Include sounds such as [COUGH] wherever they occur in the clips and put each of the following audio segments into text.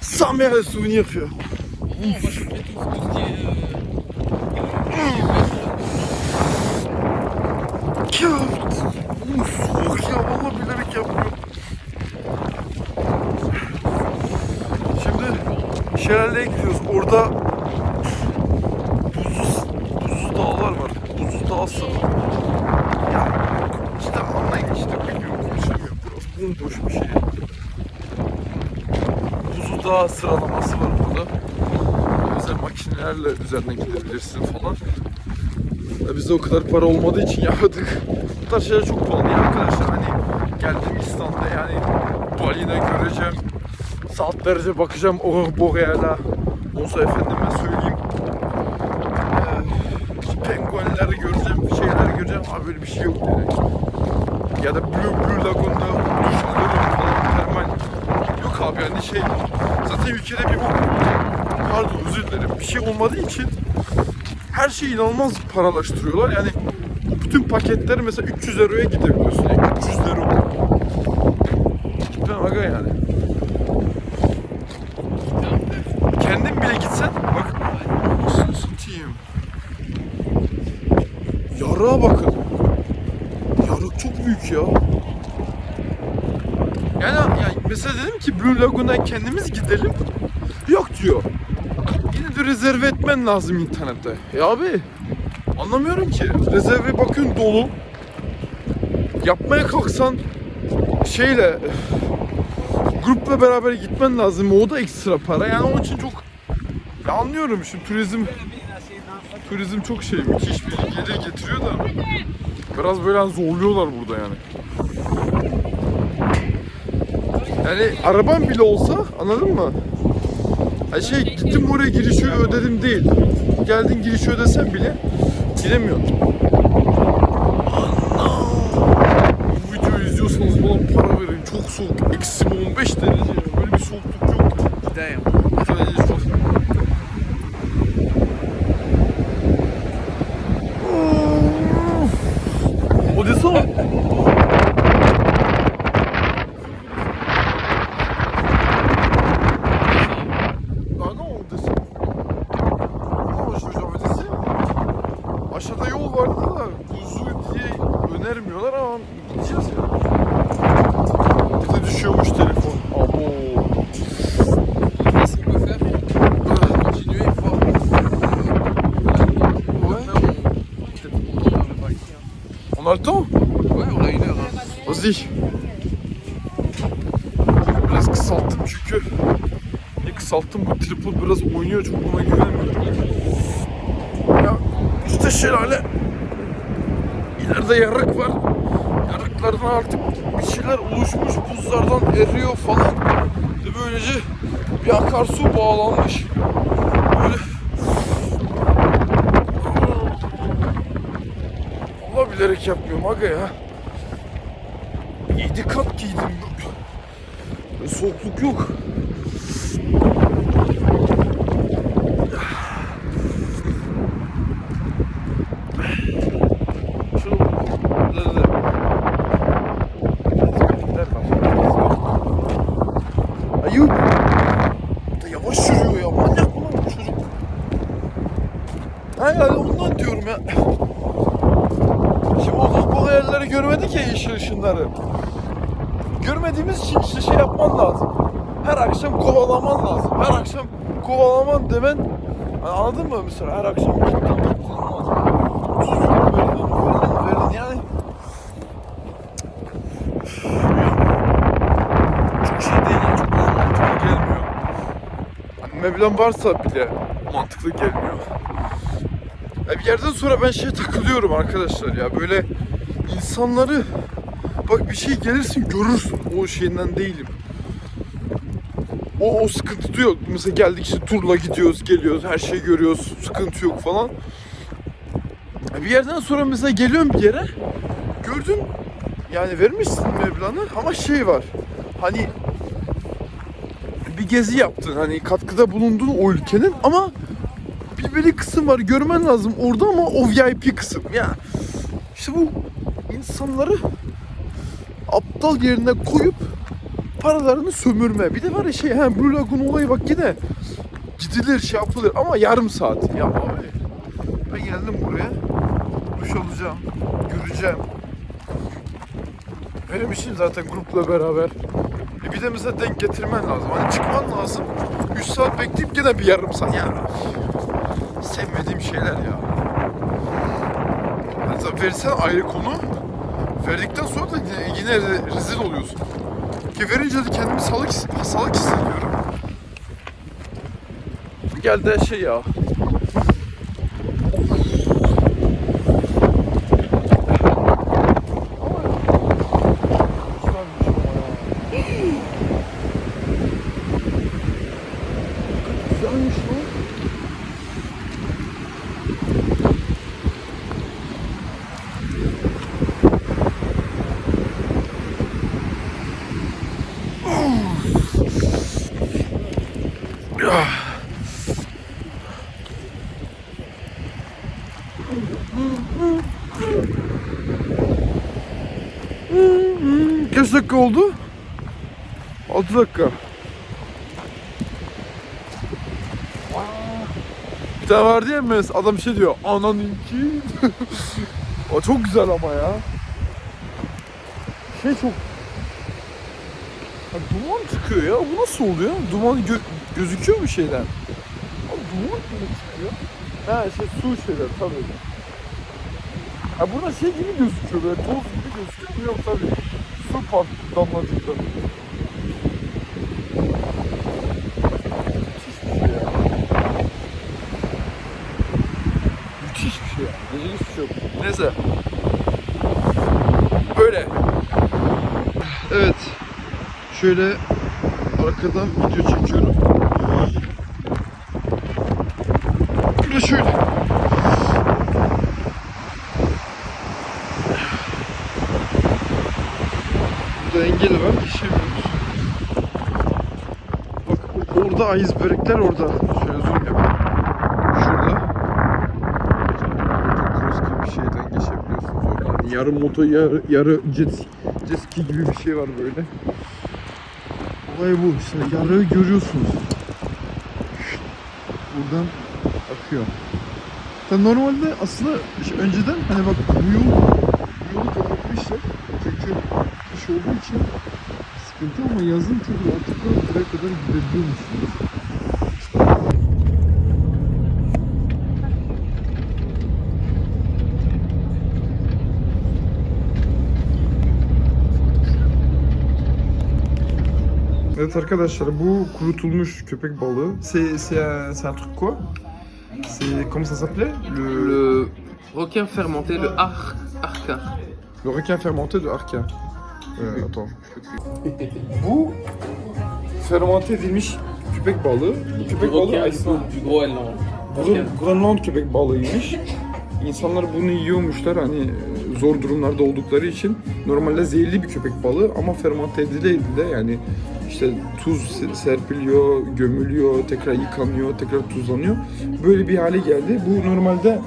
Sa mère bilerek yapmıyorum. Şimdi şelaleye gidiyoruz. Orada Sanırım. Ya işte anlayın işte bilmiyorum konuşamıyorum. Burası bomboş bir şey. Buzlu dağ sıralaması var burada. Özel makinelerle üzerinden gidebilirsin falan. Ya bizde o kadar para olmadığı için yapmadık. Bu tarz şeyler çok pahalı ya arkadaşlar. Hani geldim İstanbul'da yani Bali'de göreceğim. Saatlerce bakacağım o Boreal'a. Olsa efendime söyleyeyim. Ee, penguenleri göreceğim, bir şeyler yok direkt. Ya da Blue, Blue Lagoon'da duş alırım falan termal. Yok abi yani şey zaten ülkede bir pardon özür dilerim bir şey olmadığı için her şeyi inanılmaz paralaştırıyorlar. Yani bütün paketler mesela 300 euroya gidebiliyorsun. Yani 300 euro. Cidden aga yani. Kendin bile gitsen bak anasını satayım. Yarığa bakın. Yarık çok büyük ya. Yani, mesela dedim ki Blue Lagoon'a kendimiz gidelim. Yok diyor. Yine de rezerve etmen lazım internette. Ya abi anlamıyorum ki. Rezerve bakın dolu. Yapmaya kalksan şeyle grupla beraber gitmen lazım. O da ekstra para. Yani onun için çok ya anlıyorum şimdi turizm turizm çok şey müthiş bir gelir getiriyor da biraz böyle zorluyorlar burada yani. Yani araban bile olsa anladın mı? Ha şey gittim oraya girişi ödedim değil. Geldin girişi ödesen bile giremiyorsun. Bu videoyu izliyorsanız bana para verin. Çok soğuk. Eksi 15 derece. Böyle bir soğukluk On a le temps Ouais, on a une heure. Hein. Vas-y. Biraz kısalttım çünkü. Ne kısalttım bu tripod biraz oynuyor çok buna güvenmiyorum. Ya işte şelale. İleride yarık var. Yarıklardan artık bir şeyler oluşmuş buzlardan eriyor falan. Ve böylece bir akarsu bağlanmış. Böyle Bilerek yapmıyorum aga ya. 7 kat giydim. Soğukluk yok. Ayıp. Da yavaş yürüyor ya. Manyak mı lan bu çocuk? Ha yani ondan diyorum ya. Şimdi o bu hayalleri görmedik ya ışınları. Görmediğimiz için işte şey yapman lazım. Her akşam kovalaman lazım. Her akşam kovalaman demen hani anladın mı mesela her akşam gittin gittin olmaz. 30 euro verdin verdin verdin yani. Çok şey değil yani çok mantıklı gelmiyor. Hani meblağın varsa bile mantıklı gelmiyor. Ya bir yerden sonra ben şeye takılıyorum arkadaşlar ya böyle insanları bak bir şey gelirsin görürsün o şeyinden değilim. O, o sıkıntı yok. Mesela geldik işte turla gidiyoruz, geliyoruz, her şeyi görüyoruz, sıkıntı yok falan. Bir yerden sonra mesela geliyorum bir yere, gördün yani vermişsin meblağını ama şey var. Hani bir gezi yaptın, hani katkıda bulundun o ülkenin ama bilmeli kısım var görmen lazım orada ama o VIP kısım ya. İşte bu insanları aptal yerine koyup paralarını sömürme. Bir de var ya şey ha Blue Lagoon olayı bak yine gidilir şey yapılır ama yarım saat. Ya abi ben geldim buraya duş alacağım, göreceğim. Benim işim zaten grupla beraber. E bir de mesela denk getirmen lazım. Hani çıkman lazım. 3 saat bekleyip gene bir yarım saat. Ya sevmediğim şeyler ya. Mesela verirsen ayrı konu. Verdikten sonra da yine, yine re- rezil oluyorsun. Ki verince de kendimi salak, salak hissediyorum. Gel de şey ya. Kaç dakika oldu? 6 dakika. Bir tane vardı ya mes adam şey diyor ananınki. [LAUGHS] o çok güzel ama ya. Şey çok Ha, duman çıkıyor ya. Bu nasıl oluyor? Duman gö- gözüküyor mu şeyden? Abi duman mı çıkıyor? Ha şey su şeyler tabii. Ha burada şey gibi gözüküyor böyle toz gibi gözüküyor? Yok tabii. Su pat damlacıkları. Müthiş bir şey ya. Müthiş bir şey. Diyecek hiçbir. Neyse. Böyle. Evet. Şöyle arkadan video çekiyorum. Engeli var, geçemiyoruz. Bak orada icebergler orada. Şöyle zoom yapayım. Şurada. Cross gibi bir şeyden geçebiliyorsunuz oradan. Yarı moto, yarı, yarı jet, jet ski gibi bir şey var böyle. Olay bu işte yarığı görüyorsunuz. Buradan akıyor. Tabii normalde aslında işte önceden hani bak bu yol yolu kapatmışlar. Çünkü kış olduğu için sıkıntı ama yazın çok rahatlıkla buraya kadar gidebiliyormuşsunuz. Evet arkadaşlar bu kurutulmuş köpek balığı. C'est c'est un, c'est un truc quoi? C'est comment ça s'appelait? Le, Le requin fermenté, le ar arca. le requin fermenté de Arca. Attends. [LAUGHS] bu fermente edilmiş köpek balığı. Bu köpek balığı Groenland. Grön- Grönland köpek balığıymış. İnsanlar bunu yiyormuşlar hani e, zor durumlarda oldukları için. Normalde zehirli bir köpek balığı ama fermente edildiğinde yani işte tuz se- serpiliyor, gömülüyor, tekrar yıkanıyor, tekrar tuzlanıyor. Böyle bir hale geldi. Bu normalde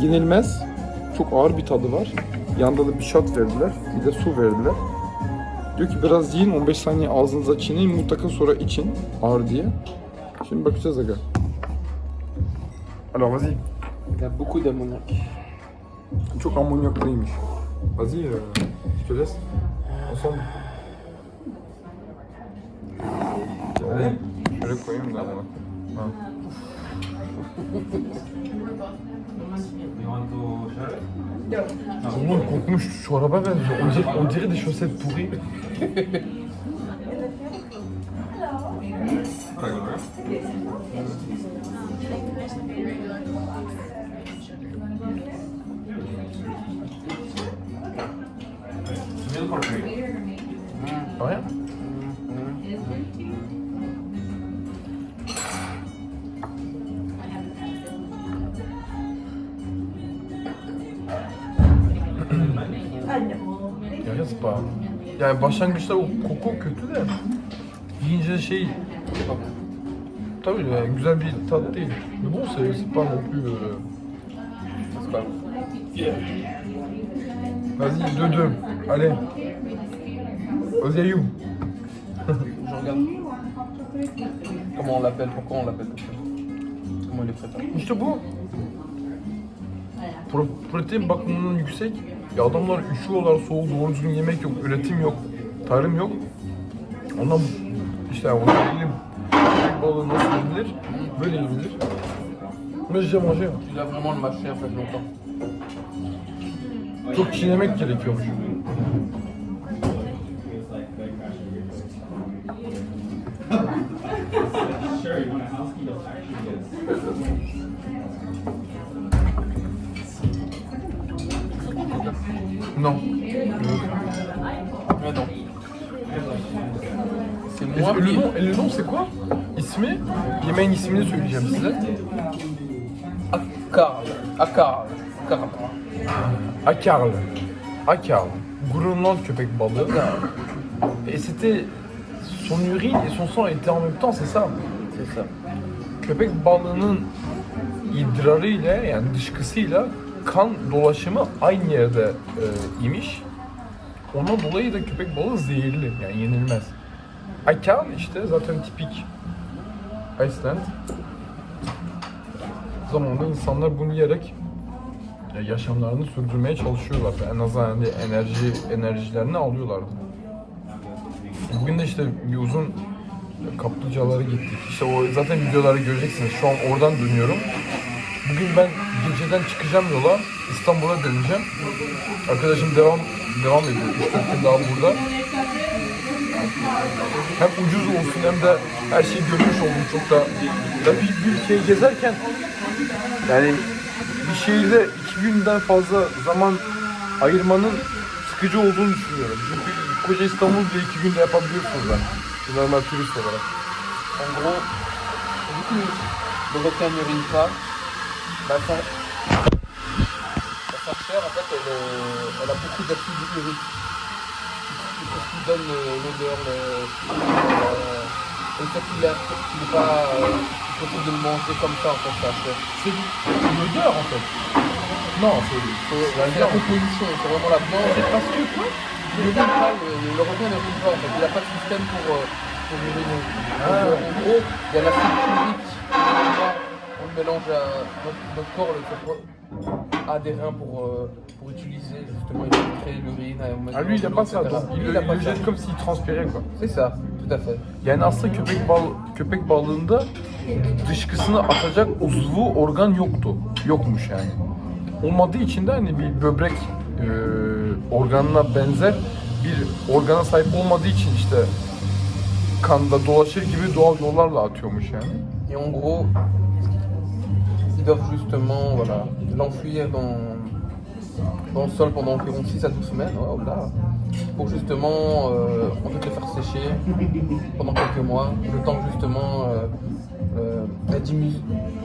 yenilmez. Çok ağır bir tadı var. Yanında da bir shot verdiler. Bir de su verdiler. Diyor ki biraz yiyin 15 saniye ağzınıza çiğneyin mutlaka sonra için ağır diye. Şimdi bakacağız aga. Alors vas-y. Il a beaucoup d'ammoniac. Çok amonyaklıymış. Vas-y, euh, je te laisse. Ensemble. Şöyle, şöyle koyayım da bunu. [LAUGHS] Vraiment, le contenu, je- je- on dirait- on dirait des chaussettes pourries. Bana. Yani başlangıçta o koku kötü de yiyince şey bak Tabii yani güzel bir tat değil. Mais bon, c'est c'est pas non plus... euh, C'est pas Vas-y, 2-2. Allez. Vas-y, Ayoub. Je regarde. Comment on l'appelle? Pourquoi on l'appelle Comment il est préparé İşte bu. Pro protein bakımından yüksek. Ya adamlar üşüyorlar, soğuk, doğru düzgün yemek yok, üretim yok, tarım yok. Ondan işte o belli köpek balığı nasıl yenilir? Böyle yenilir. Moi j'ai mangé. Tu dois vraiment le longtemps. Çok çiğnemek gerekiyormuş. Non. Mais non. C'est moi le nom, et le nom c'est quoi? İsmi? Yemeğin ismini söyleyeceğim size. Akarl. Akarl. Akarl. Akarl. Akarl. Groenland köpek balığı. Et c'était son urine et son sang étaient en même temps, c'est ça? C'est ça. Köpek balığının idrarıyla yani dışkısıyla kan dolaşımı aynı yerde e, imiş. Ondan dolayı da köpek balığı zehirli yani yenilmez. Akarl işte zaten tipik Iceland. Zamanında insanlar bunu yiyerek yaşamlarını sürdürmeye çalışıyorlar. En azından hani enerji enerjilerini alıyorlardı. Bugün de işte bir uzun kaplıcalara gittik. İşte o zaten videoları göreceksiniz. Şu an oradan dönüyorum. Bugün ben geceden çıkacağım yola. İstanbul'a döneceğim. Arkadaşım devam devam ediyor. 3 gün daha burada. Hem ucuz olsun hem de her şeyi görmüş oldum çok da. Ya bir, bir ülkeyi gezerken yani bir şehirde iki günden fazla zaman ayırmanın sıkıcı olduğunu düşünüyorum. Çünkü koca İstanbul bile iki günde yapabiliyorsunuz ben. Normal turist olarak. En gros, le requin n'urine sa, bah, sa chair, en fait, elle, euh, elle a beaucoup d'acide urique. C'est ce qui donne euh, l'odeur, le, euh, le fait qu'il est- qu'il est pas possible de le manger comme ça, en fait, sa chair. C'est l'odeur en fait. Non, c'est la composition, c'est vraiment la viande. C'est parce que quoi? Le, le, le requin n'urine pas, en fait. Il n'a pas de système pour, pour uriner. Ah. en gros, il y a l'acide urique. Le mélange à notre, notre corps, le corps a des reins pour, euh, pour utiliser justement et filtrer l'urine. à mettre Ah lui il a pas ça, donc il, il il pas le jette comme s'il transpirait quoi. C'est ça, tout à fait. Yani aslında köpek bal köpek balığında dışkısını atacak uzvu organ yoktu. Yokmuş yani. Olmadığı için de hani bir böbrek e, organına benzer bir organa sahip olmadığı için işte kanda dolaşır gibi doğal yollarla atıyormuş yani. Et en gros, ils doivent justement voilà, l'enfouir dans, le sol pendant environ 6 à 12 semaines, oh pour justement euh, le faire sécher pendant quelques mois, le temps justement euh, euh,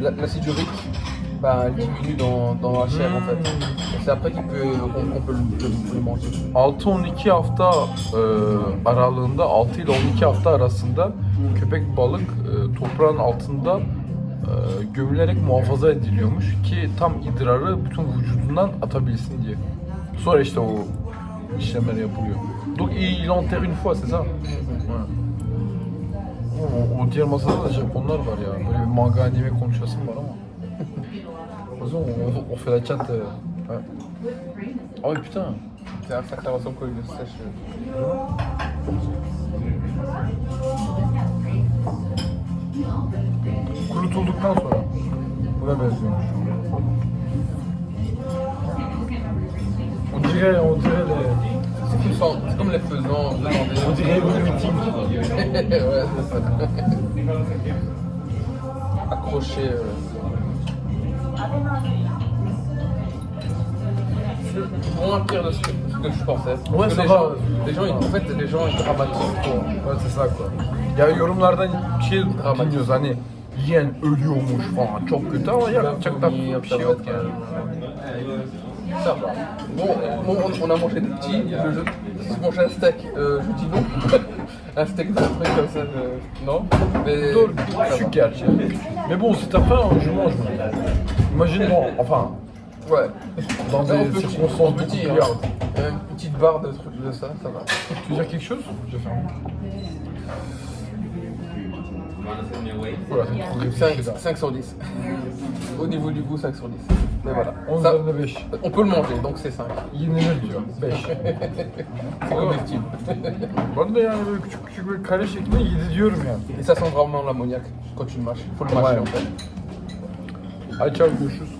l'acide urique bah, diminue dans, la chair en c'est après qu'on peut le, manger. 6-12 hafta aralığında 6 ile 12 hafta arasında köpek balık toprağın altında gömülerek muhafaza ediliyormuş ki tam idrarı bütün vücudundan atabilsin diye. Sonra işte o işlemler yapılıyor. Donc il enterre une fois, c'est ça? O, o diğer masada da Japonlar var ya. Böyle bir manga anime konuşasım var ama. [LAUGHS] O zaman la chat. euh, ouais. Ah oui putain. C'est sacré ressemble quand il le sonra buna benziyormuş. On dirait, on dirait les... C'est comme, ça- c'est comme les faisans. On dirait meeting. [LAUGHS] ouais, c'est ça. Accroché. euh. C'est moins pire de ce que, ce que je pensais. Parce Ouais, que ça les va. gens, les gens, ils- en fait, les gens, ils dramatisent. Ouais, c'est ça quoi. Ya yorumlardan şey dinliyoruz hani yapacak da bir şey yok yani. Ça va. Bon, bon, on, on a mangé des petits. Si je mangeais un steak, euh, je dis non. [LAUGHS] un steak d'un truc comme ça, de- non Mais küçük gerçi. Mais bon, si t'as faim, je mange. moi. Imagine-moi, enfin, Ouais. dans des circonstances petit, hein. Une petite barre de trucs de ça, ça va. Tu veux dire quelque chose? J'ai faim. Voilà, c'est trop réfléchi, 5, là. 5 sur 10. Au niveau du goût, 5 sur 10. Mais voilà. 10 Ça, üzerinde 5. on peut le manger, donc c'est 5. Yenilir diyor. 5. C'est comestible. Ben de yani böyle küçük küçük bir kare şeklinde 7 diyorum yani. Et ça sent vraiment l'ammoniac quand tu le mâches. Faut le mâcher Ouais. en fait. Hadi çabuk görüşürüz.